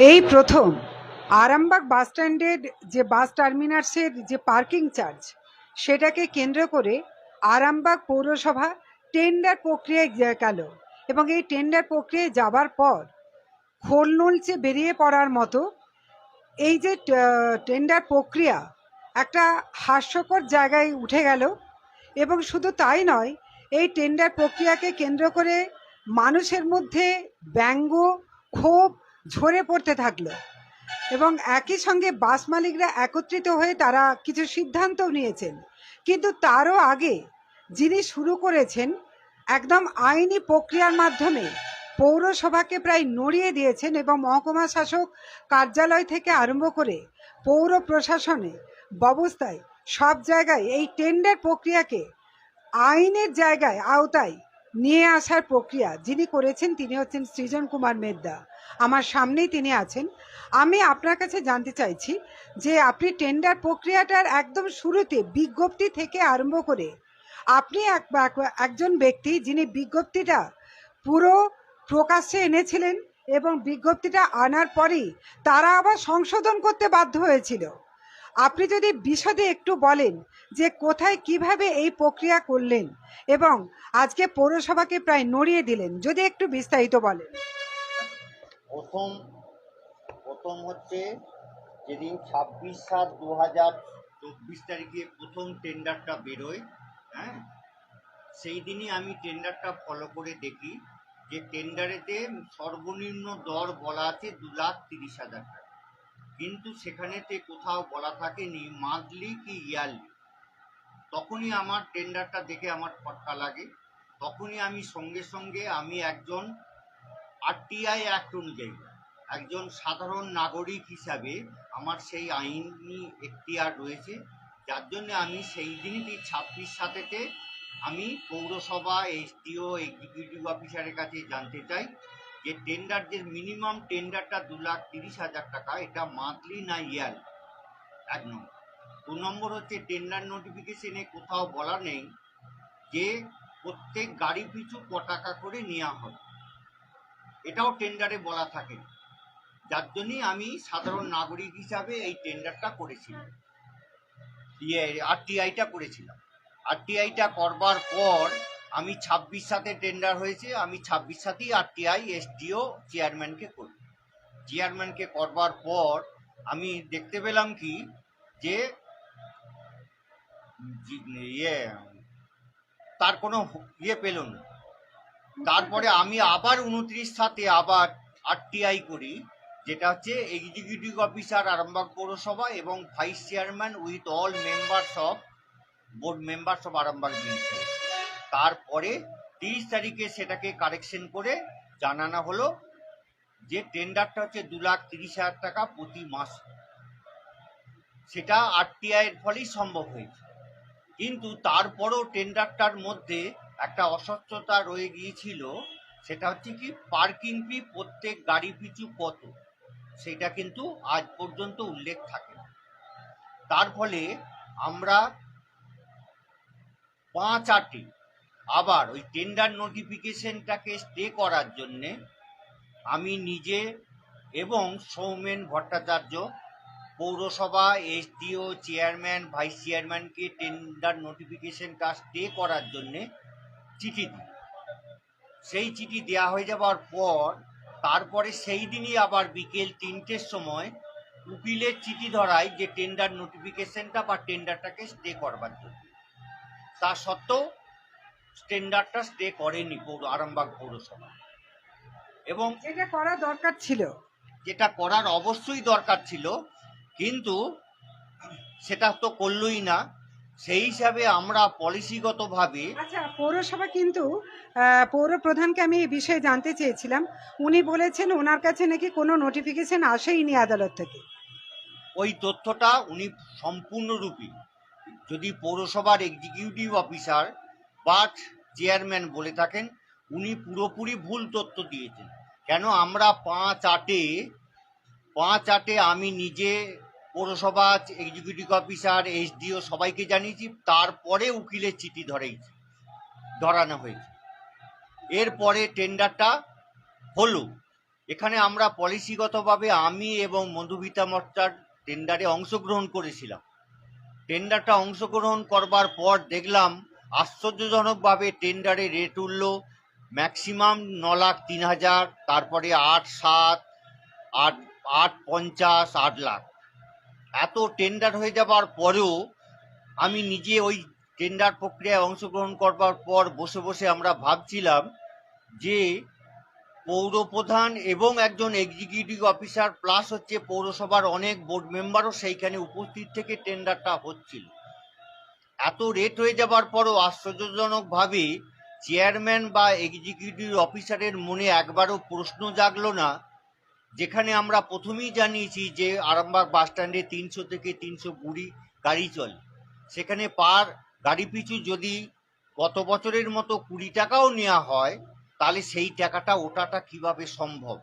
এই প্রথম আরামবাগ বাস স্ট্যান্ডের যে বাস টার্মিনাসের যে পার্কিং চার্জ, সেটাকে কেন্দ্র করে আরামবাগ পৌরসভা টেন্ডার প্রক্রিয়ায় গেল এবং এই টেন্ডার প্রক্রিয়ায় যাবার পর খোল নলচে বেরিয়ে পড়ার মতো এই যে টেন্ডার প্রক্রিয়া একটা হাস্যকর জায়গায় উঠে গেল এবং শুধু তাই নয়, এই টেন্ডার প্রক্রিয়াকে কেন্দ্র করে মানুষের মধ্যে ব্যঙ্গ, ক্ষোভ ঝরে পড়তে থাকল। এবং একই সঙ্গে বাস মালিকরা একত্রিত হয়ে তারা কিছু সিদ্ধান্তও নিয়েছেন। কিন্তু তারও আগে যিনি শুরু করেছেন, একদম আইনি প্রক্রিয়ার মাধ্যমে পৌরসভাকে প্রায় নড়িয়ে দিয়েছেন এবং মহকুমা শাসক কার্যালয় থেকে আরম্ভ করে পৌর প্রশাসনে ব্যবস্থায় সব জায়গায় এই টেন্ডার প্রক্রিয়াকে আইনের জায়গায়, আওতায় নিয়ে আসার প্রক্রিয়া যিনি করেছেন তিনি হচ্ছেন সৃজন কুমার মেদ্দা। আমার সামনেই তিনি আছেন। আমি আপনার কাছে জানতে চাইছি যে আপনি টেন্ডার প্রক্রিয়াটার একদম শুরুতে বিজ্ঞপ্তি থেকে আরম্ভ করে আপনি এক এক- একজন ব্যক্তি যিনি বিজ্ঞপ্তিটা পুরো প্রকাশ্যে এনেছিলেন এবং বিজ্ঞপ্তিটা আনার পরেই তারা আবার সংশোধন করতে বাধ্য হয়েছিল। আপনি যদি বিশদে একটু বলেন যে কোথায় কীভাবে এই প্রক্রিয়া করলেন এবং আজকে পৌরসভাকে প্রায় নড়িয়ে দিলেন, যদি একটু বিস্তারিত বলেন। প্রথম প্রথম হচ্ছে যেদিন ছাব্বিশ সাত দু হাজার চব্বিশ তারিখে প্রথম টেন্ডারটা বেরোয় হ্যাঁ? সেই দিনই আমি টেন্ডারটা ফলো করে দেখি যে টেন্ডারেতে সর্বনিম্ন দর বলা আছে দু লাখ তিরিশ হাজার টাকা। কিন্তু সেখানেতে কোথাও বলা থাকেনি মান্থলি কি ইয়ারলি তখনই আমার টেন্ডারটা দেখে আমার ফটকা লাগে। তখনই আমি সঙ্গে সঙ্গে আমি একজন আরটিআই অ্যাক্ট অনুযায়ী একজন সাধারণ নাগরিক হিসাবে আমার সেই আইনি এখতিয়ার রয়েছে। যার জন্য আমি সেই দিনই ছাব্বিশ সাতেতে আমি পৌরসভা, এসডিও, এক্সিকিউটিভ অফিসারের কাছে জানতে চাই। যে টেন্ডার যে মিনিমাম টেন্ডারটা দু লাখ তিরিশ হাজার টাকা, এটা মান্থলি না ইয়ার এক নম্বর। দু নম্বর হচ্ছে টেন্ডার নোটিফিকেশনে কোথাও বলা নেই যে প্রত্যেক গাড়ি পিছু ক টাকা করে নেওয়া হবে। এটাও টেন্ডারে বলা থাকে। যার জন্যই আমি সাধারণ নাগরিক হিসাবে এই টেন্ডারটা করেছিলাম। ইয়ে আরটিআইটা করেছিলাম। আরটিআইটা করবার পর আমি ছাব্বিশ সাথে টেন্ডার হয়েছে, আমি ছাব্বিশ সাথেই আরটিআই এসডিও চেয়ারম্যানকে করি চেয়ারম্যানকে করবার পর আমি দেখতে পেলাম কি যে ইয়ে তার কোনো ইয়ে পেল না। তারপরে আমি আবার উনত্রিশ সাথে আবার আরটিআই করি, যেটা হচ্ছে এক্সিকিউটিভ অফিসার আরামবাগ পৌরসভা এবং vice chairman with all members of board members of Arambagh municipality তারপরে তিরিশ তারিখে সেটাকে কারেকশন করে জানানো হলো যে টেন্ডারটা হচ্ছে দু লাখ তিরিশ হাজার টাকা প্রতি মাস। সেটা আরটিআই এর ফলেই সম্ভব হয়েছে। কিন্তু তারপরও টেন্ডারটার মধ্যে একটা অস্বচ্ছতা রয়ে গিয়েছিল, সেটা হচ্ছে কি পার্কিং ফি প্রত্যেক গাড়ি পিছু কত? সেটা কিন্তু আজ পর্যন্ত উল্লেখ থাকে না। তার ফলে আমরা পাঁচ আটে আবার ওই টেন্ডার নোটিফিকেশনটাকে স্টে করার জন্যে আমি নিজে এবং সৌমেন ভট্টাচার্য পৌরসভা এসডিও, চেয়ারম্যান ভাইস চেয়ারম্যানকে টেন্ডার নোটিফিকেশনটা স্টে করার জন্যে চিঠি দিই। সেই চিঠি দেওয়া হয়ে যাওয়ার পর তারপরে সেই দিনই আবার বিকেল তিনটের সময় উকিলের চিঠি ধরায় যে টেন্ডার নোটিফিকেশনটা বা টেন্ডারটাকে স্টে করবার জন্য। তা সত্ত্বেও টেন্ডারটা স্টে করেনি পৌর আরামবাগ পৌরসভা। এবং যেটা করা দরকার ছিল। যেটা করার অবশ্যই দরকার ছিল কিন্তু সেটা তো করলই না। সেই হিসাবে আমরা পলিসিগতভাবে আচ্ছা পৌরসভা কিন্তু পৌর প্রধানকে আমি এই বিষয়ে জানতে চেয়েছিলাম। উনি বলেছেন ওনার কাছে নাকি কোনো নোটিফিকেশন আসেইনি আদালত থেকে। ওই তথ্যটা উনি সম্পূর্ণরূপে যদি পৌরসভার এক্সিকিউটিভ অফিসার বা চেয়ারম্যান বলে থাকেন, উনি পুরোপুরি ভুল তথ্য দিয়েছেন। কেন আমরা পাঁচ আটে পাঁচ আটে আমি নিজে পৌরসভা এক্সিকিউটিভ অফিসার এসডিও সবাইকে জানিয়েছি, তারপরে উকিলের চিঠি ধরেইছি, ধরানো হয়েছে। এরপরে টেন্ডারটা হলো। এখানে আমরা পলিসিগতভাবে আমি এবং মধুবিতা মর্চার টেন্ডারে অংশগ্রহণ করেছিলাম। টেন্ডারটা অংশগ্রহণ করবার পর দেখলাম আশ্চর্যজনকভাবে টেন্ডারে রেট উঠল, ম্যাক্সিমাম ন লাখ তিন হাজার, তারপরে আট সাত, আট আট পঞ্চাশ, আট লাখ। এত টেন্ডার হয়ে যাবার পরেও আমি নিজে ওই টেন্ডার প্রক্রিয়ায় অংশগ্রহণ করবার পর বসে বসে আমরা ভাবছিলাম যে পৌরপ্রধান এবং একজন এক্সিকিউটিভ অফিসার প্লাস হচ্ছে পৌরসভার অনেক বোর্ড মেম্বারও সেইখানে উপস্থিত থেকে টেন্ডারটা হচ্ছিল। এত রেট হয়ে যাবার পরও আশ্চর্যজনকভাবে চেয়ারম্যান বা এক্সিকিউটিভ অফিসারের মনে একবারও প্রশ্ন জাগলো না, যেখানে আমরা প্রথমেই জানিয়েছি যে আরামবাগ বাস স্ট্যান্ডে তিনশো থেকে তিনশো কুড়ি গাড়ি চলে। সেখানে পার গাড়ি পিছু যদি গত বছরের মতো কুড়ি টাকাও নেওয়া হয়, তাহলে সেই টাকাটা, ওটাটা কীভাবে সম্ভব?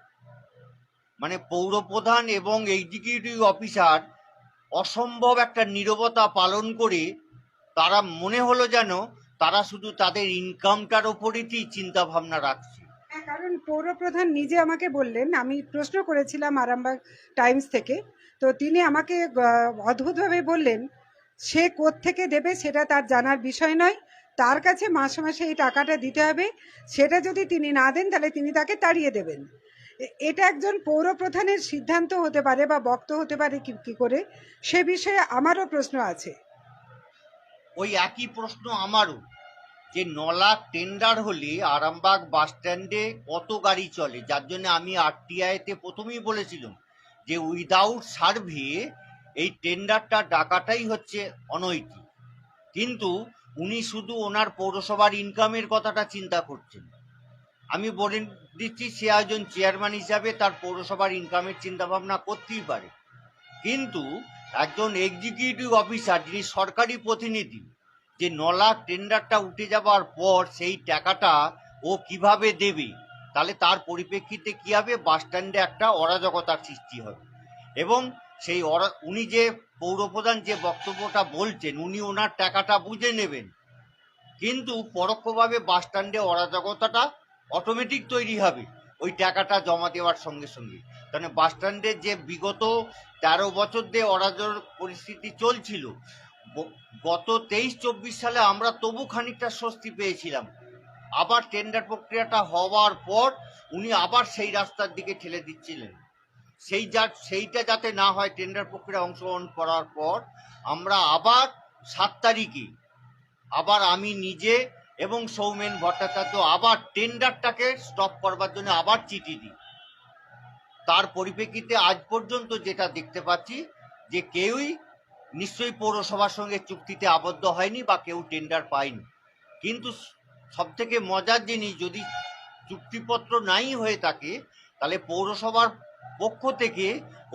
মানে পৌরপ্রধান এবং এক্সিকিউটিভ অফিসার অসম্ভব একটা নীরবতা পালন করে তারা মনে হলো যেন তারা শুধু তাদের ইনকামটার ওপরেই চিন্তা ভাবনা রাখছে। হ্যাঁ, কারণ পৌরপ্রধান নিজে আমাকে বললেন আমি প্রশ্ন করেছিলাম আরামবাগ টাইমস থেকে তো তিনি আমাকে অদ্ভুতভাবে বললেন সে থেকে দেবে সেটা তার জানার বিষয় নয় তার কাছে মাসে মাসে এই টাকাটা দিতে হবে সেটা যদি তিনি না দেন তাহলে তিনি তাকে তাড়িয়ে দেবেন। এটা একজন পৌরপ্রধানের সিদ্ধান্ত হতে পারে বা বক্ত হতে পারে কি করে সে বিষয়ে আমারও প্রশ্ন আছে। ওই একই প্রশ্ন আমারও, যে ন লাখ টেন্ডার হলে আরামবাগ বাস স্ট্যান্ডে কত গাড়ি চলে? যার জন্য আমি আরটিআইতে প্রথমেই বলেছিলাম যে উইদাউট সার্ভে এই টেন্ডারটা ডাকাটাই হচ্ছে অনৈতিক। কিন্তু উনি শুধু ওনার পৌরসভার ইনকামের কথাটা চিন্তা করছেন। আমি বলে দিচ্ছি সে একজন চেয়ারম্যান হিসাবে তার পৌরসভার ইনকামের চিন্তা ভাবনা করতেই পারে। কিন্তু একজন এক্সিকিউটিভ অফিসার যিনি সরকারি প্রতিনিধি, যে ন লাখ টেন্ডারটা উঠে যাবার পর সেই টাকাটা ও কীভাবে দেবে, তাহলে তার পরিপ্রেক্ষিতে কি হবে? বাস স্ট্যান্ডে একটা অরাজকতার সৃষ্টি হবে। এবং সেই অরা, উনি যে পৌরপ্রধান যে বক্তব্যটা বলছেন, উনি ওনার টাকাটা বুঝে নেবেন। কিন্তু পরোক্ষভাবে বাস স্ট্যান্ডে অরাজকতাটা অটোমেটিক তৈরি হবে, ওই টাকাটা জমা দেওয়ার সঙ্গে সঙ্গে। কারণ বাস স্ট্যান্ডে যে বিগত তেরো বছর দিয়ে অরাজক পরিস্থিতি চলছিল। গত তেইশ চব্বিশ সালে আমরা তবু খানিকটা স্বস্তি পেয়েছিলাম। আবার টেন্ডার প্রক্রিয়াটা হওয়ার পর উনি আবার সেই রাস্তার দিকে ঠেলে দিচ্ছিলেন। সেই যা, সেইটা যাতে না হয় টেন্ডার প্রক্রিয়া অংশগ্রহণ করার পর আমরা আবার সাত তারিখে আবার আমি নিজে এবং সৌমেন ভট্টাচার্য আবার টেন্ডারটাকে স্টপ করবার জন্য আবার চিঠি দিই। তার পরিপ্রেক্ষিতে আজ পর্যন্ত যেটা দেখতে পাচ্ছি, যে কেউই নিশ্চয়ই পৌরসভার সঙ্গে চুক্তিতে আবদ্ধ হয়নি বা কেউ টেন্ডার পায়নি। কিন্তু সব থেকে মজার জিনিস, যদি চুক্তিপত্র নাই হয়ে থাকে, তাহলে পৌরসভার পক্ষ থেকে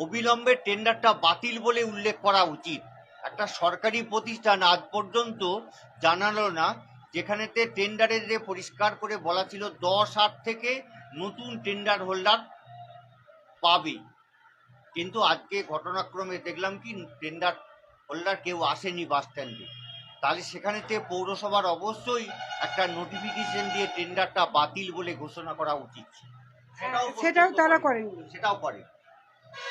অবিলম্বে টেন্ডারটা বাতিল বলে উল্লেখ করা উচিত। একটা সরকারি প্রতিষ্ঠান আজ পর্যন্ত জানালো না, যেখানেতে টেন্ডারের পরিষ্কার করে বলা ছিল দশ আট থেকে নতুন টেন্ডার হোল্ডার পাবে কিন্তু আজকে ঘটনাক্রমে দেখলাম কি টেন্ডার হোল্ডার কেউ আসেনি বাস স্ট্যান্ডে তাহলে সেখানেতে পৌরসভার অবশ্যই একটা নোটিফিকেশন দিয়ে টেন্ডারটা বাতিল বলে ঘোষণা করা উচিত। সেটাও তারা করে সেটাও করে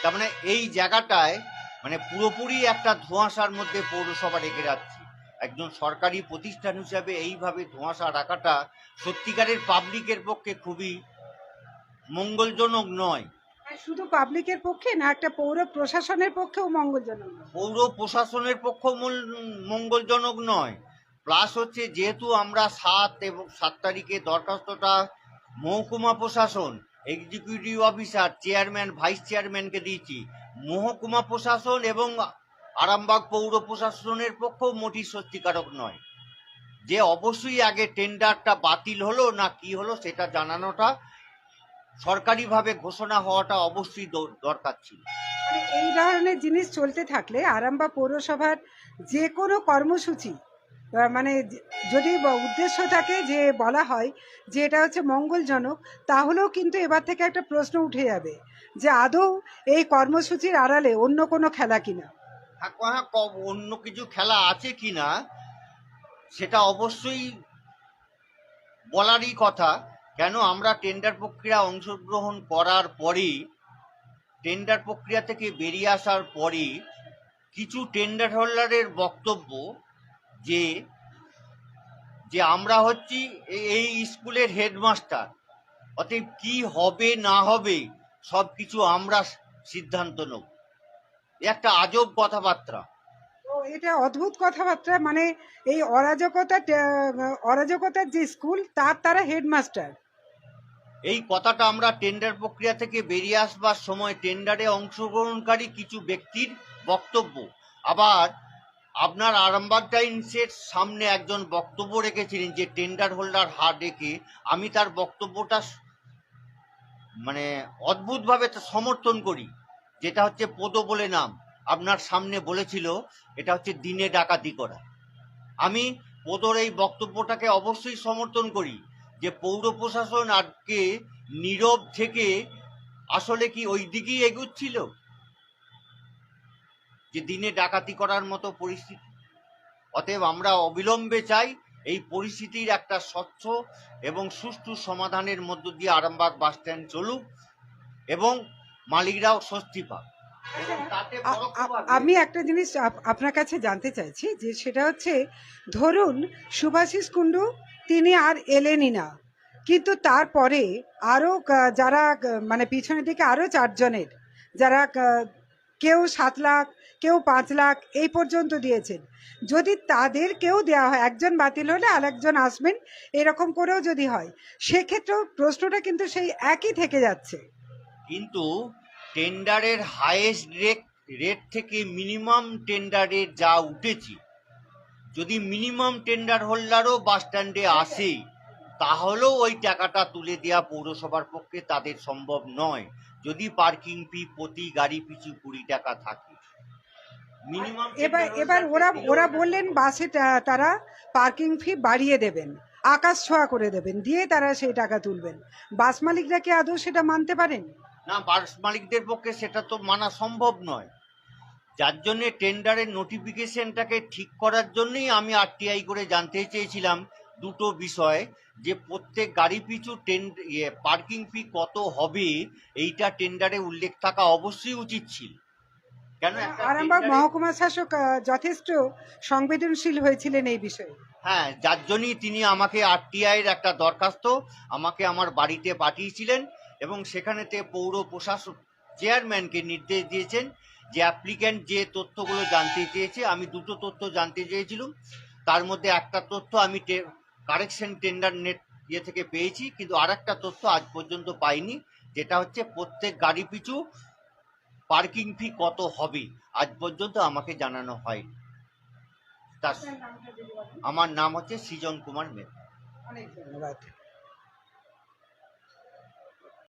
তার মানে এই জায়গাটায় মানে পুরোপুরি একটা ধোঁয়াশার মধ্যে পৌরসভা রেখে যাচ্ছে। একজন সরকারি প্রতিষ্ঠান হিসাবে এইভাবে ধোঁয়াশা রাখাটা সত্যিকারের পাবলিকের পক্ষে খুবই মঙ্গলজনক নয়। শুধু পাবলিকের পক্ষে না, একটা পৌর প্রশাসনের পক্ষেও মঙ্গলজনক? পৌর প্রশাসনের পক্ষ মঙ্গলজনক নয়। প্লাস হচ্ছে যেহেতু আমরা সাত এবং সাত তারিখে দরখাস্তটা মহকুমা প্রশাসন এক্সিকিউটিভ অফিসার চেয়ারম্যান ভাইস চেয়ারম্যানকে দিয়েছি। মহকুমা প্রশাসন এবং আরামবাগ পৌর প্রশাসনের পক্ষ মোটি সত্যিকারক নয়। যে অবশ্যই আগে টেন্ডারটা বাতিল হলো না কি হলো সেটা জানানোটা সরকারিভাবে ঘোষণা হওয়াটা অবশ্যই দর- দরকার ছিল। মানে এই ধরনের জিনিস চলতে থাকলে আরামবাগ পৌরসভার যে কোনো কর্মসূচি মানে যদি উদ্দেশ্য থাকে যে বলা হয় যে এটা হচ্ছে মঙ্গলজনক তাহলেও কিন্তু এবার থেকে একটা প্রশ্ন উঠে যাবে যে আদৌ এই কর্মসূচির আড়ালে অন্য কোনো খেলা কিনা। হ্যাঁ, হ্যাঁ, ক- অন্য কিছু খেলা আছে কিনা সেটা অবশ্যই বলারই কথা। কেন আমরা টেন্ডার প্রক্রিয়া অংশগ্রহণ করার পরেই টেন্ডার প্রক্রিয়া থেকে বেরিয়ে আসার পরই কিছু টেন্ডার হোল্ডারের বক্তব্য যে যে আমরা হচ্ছি এই স্কুলের হেডমাস্টার অতএব কি হবে না হবে সব কিছু আমরা সিদ্ধান্ত নেব। একটা আজব কথাবার্তা। এটা অদ্ভুত কথাবার্তা মানে এই অরাজকতা, অরাজকতার যে স্কুল, তার তারা হেডমাস্টার এই কথাটা আমরা টেন্ডার প্রক্রিয়া থেকে বেরিয়ে আসবার সময় টেন্ডারে অংশগ্রহণকারী কিছু ব্যক্তির বক্তব্য। আবার আপনার আরামবাগ টাইমসের সামনে একজন বক্তব্য রেখেছিলেন যে টেন্ডার হোল্ডার হার রেখে আমি তার বক্তব্যটা মানে অদ্ভুতভাবে সমর্থন করি। যেটা হচ্ছে পদ বলে নাম। আপনার সামনে বলেছিল, এটা হচ্ছে দিনে ডাকাতি করা। আমি পদর এই বক্তব্যটাকে অবশ্যই সমর্থন করি। যে পৌর প্রশাসন আজকে নীরব থেকে আসলে কি ওই দিকেই এগুচ্ছিল? যে দিনে ডাকাতি করার মতো পরিস্থিতি। অতএব আমরা অবিলম্বে চাই এই পরিস্থিতির একটা স্বচ্ছ এবং সুষ্ঠু সমাধানের মধ্য দিয়ে আরামবাগ বাস স্ট্যান্ড চলুক এবং মালিকরাও স্বস্তি পাক। এবং তাতে আ- আ- পরোক্ষভাবে- আমি একটা জিনিস আপ- আপনার কাছে জানতে চাইছি যে সেটা হচ্ছে ধরুন সুভাষিস কুণ্ডু তিনি আর এলেনই না। কিন্তু তারপরে আরও যারা মানে পিছনের দিকে আরও চারজনের, যারা কেউ সাত লাখ, কেউ পাঁচ লাখ, এই পর্যন্ত দিয়েছেন। যদি তাদের কেউ দেওয়া হয়, একজন বাতিল হলে আরেকজন আসবেন, এরকম করেও যদি হয়, সেক্ষেত্রেও প্রশ্নটা কিন্তু সেই একই থেকে যাচ্ছে। কিন্তু টেন্ডারের হাইয়েস্ট রেট রেট থেকে মিনিমাম টেন্ডারের যা উঠেছে যদি মিনিমাম টেন্ডার হোল্ডারও বাস স্ট্যান্ডে আসে তাহলেও ওই টাকাটা তুলে দেওয়া পৌরসভার পক্ষে তাদের সম্ভব নয় যদি পার্কিং ফি প্রতি গাড়ি পিছু কুড়ি টাকা থাকে। মিনিমাম এবার এবার ওরা ওরা বললেন বাসে তারা পার্কিং ফি বাড়িয়ে দেবেন আকাশ ছোঁয়া করে দেবেন দিয়ে তারা সেই টাকা তুলবেন। বাস মালিকরা কি আদৌ সেটা মানতে পারেন? না বাস মালিকদের পক্ষে সেটা তো মানা সম্ভব নয়। যার জন্যে টেন্ডারের নোটিফিকেশনটাকে ঠিক করার জন্যই আমি আরটিআই করে জানতে চেয়েছিলাম দুটো বিষয় যে প্রত্যেক গাড়ি পিছু টেন্ড পার্কিং ফি কত হবে এইটা টেন্ডারে উল্লেখ থাকা অবশ্যই উচিত ছিল। কেন আরামবাগ মহকুমা শাসক যথেষ্ট সংবেদনশীল হয়েছিলেন এই বিষয়ে। হ্যাঁ যার জন্যই তিনি আমাকে আরটিআই এর একটা দরখাস্ত আমাকে আমার বাড়িতে পাঠিয়েছিলেন এবং সেখানেতে পৌর প্রশাসক চেয়ারম্যানকে নির্দেশ দিয়েছেন যে অ্যাপ্লিক্যান্ট যে তথ্যগুলো জানতে চেয়েছে আমি দুটো তথ্য জানতে চেয়েছিলাম। তার মধ্যে একটা তথ্য আমি কারেকশন টেন্ডার নেট ইয়ে থেকে পেয়েছি কিন্তু আর একটা তথ্য আজ পর্যন্ত পাইনি যেটা হচ্ছে প্রত্যেক গাড়ি পিছু পার্কিং ফি কত হবে আজ পর্যন্ত আমাকে জানানো হয়নি। তার আমার নাম হচ্ছে সৃজন কুমার মেহতা অনেক ধন্যবাদ।